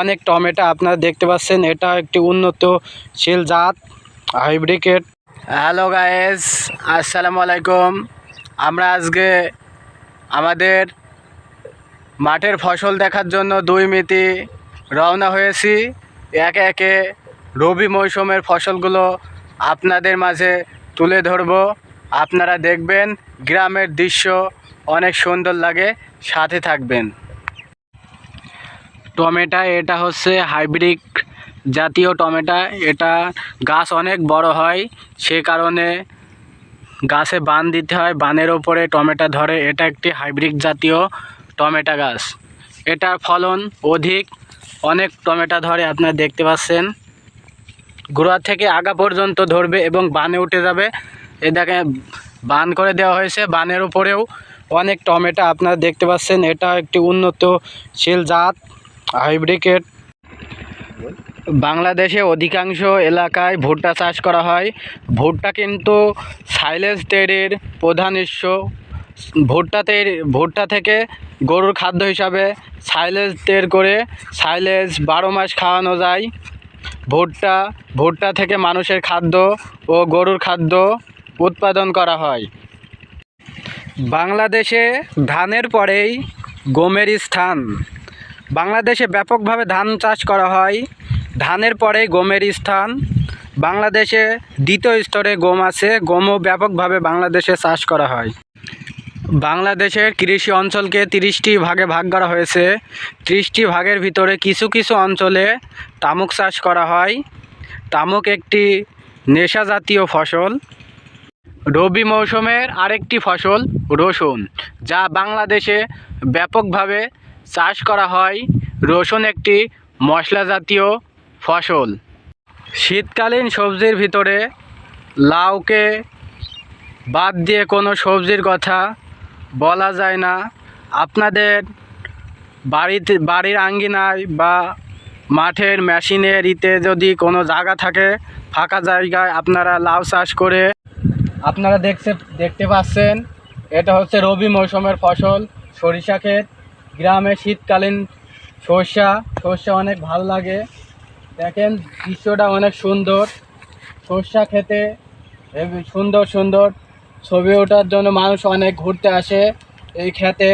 অনেক টমেটো আপনারা দেখতে পাচ্ছেন, এটা একটি উন্নতশীল জাত হাইব্রিকেট হ্যালো গায়েস আসসালামু আলাইকুম। আমরা আজকে আমাদের মাঠের ফসল দেখার জন্য দুই মিতি রওনা হয়েছি। একে একে রবি মৌসুমের ফসলগুলো আপনাদের মাঝে তুলে ধরব। আপনারা দেখবেন, গ্রামের দৃশ্য অনেক সুন্দর লাগে, সাথে থাকবেন। টমেটো, এটা হচ্ছে হাইব্রিড জাতীয় টমেটো। এটা গাছ অনেক বড় হয়, সে কারণে গাছে বান দিতে হয়, বানের ওপরে টমেটো ধরে। এটা একটি হাইব্রিড জাতীয় টমেটো গাছ। এটার ফলন অধিক। অনেক টমেটো ধরে, আপনারা দেখতে পাচ্ছেন। গোড়া থেকে আগা পর্যন্ত ধরবে এবং বানে উঠে যাবে। এ দেখে বান করে দেওয়া হয়েছে। বানের উপরেও অনেক টমেটো আপনারা দেখতে পাচ্ছেন। এটা একটি উন্নতশীল জাত। হাইব্রিকেট বাংলাদেশে অধিকাংশ এলাকায় ভুট্টা চাষ করা হয়। ভুট্টা কিন্তু সাইলেজ টেরের প্রধান উৎস। ভুট্টাতে ভুট্টা থেকে গরুর খাদ্য হিসাবে সাইলেজ তের করে সাইলেজ বারো মাস খাওয়ানো যায়। ভুট্টা ভুট্টা থেকে মানুষের খাদ্য ও গরুর খাদ্য উৎপাদন করা হয়। বাংলাদেশে ধানের পরেই গমের স্থান। বাংলাদেশে ব্যাপকভাবে ধান চাষ করা হয়। ধানের পরেই গমের স্থান। বাংলাদেশে দ্বিতীয় স্তরে গম আছে। গমও ব্যাপকভাবে বাংলাদেশে চাষ করা হয়। বাংলাদেশের কৃষি অঞ্চলকে তিরিশটি ভাগে ভাগ করা হয়েছে। ত্রিশটি ভাগের ভিতরে কিছু কিছু অঞ্চলে তামুক চাষ করা হয়। তামুক একটি নেশা জাতীয় ফসল। রবি মৌসুমের আরেকটি ফসল রসুন, যা বাংলাদেশে ব্যাপকভাবে চাষ করা হয় রসুন একটি মশলা জাতীয় ফসল। শীতকালীন সবজির ভিতরে লাউকে বাদ দিয়ে কোনো সবজির কথা বলা যায় না। আপনাদের বাড়িতে, বাড়ির আঙ্গিনায় বা মাঠের মেশিনের ইতে যদি কোনো জায়গা থাকে, ফাঁকা জায়গায় আপনারা লাউ চাষ করে আপনারা দেখছে, দেখতে পাচ্ছেন, এটা হচ্ছে রবি মৌসুমের ফসল, সরিষা ক্ষেত। গ্রামে শীতকালীন সর্ষা সর্ষা অনেক ভালো লাগে। দেখেন, দৃশ্যটা অনেক সুন্দর। সর্ষা খেতে সুন্দর সুন্দর। ছবি ওঠার জন্য মানুষ অনেক ঘুরতে আসে এই খেতে।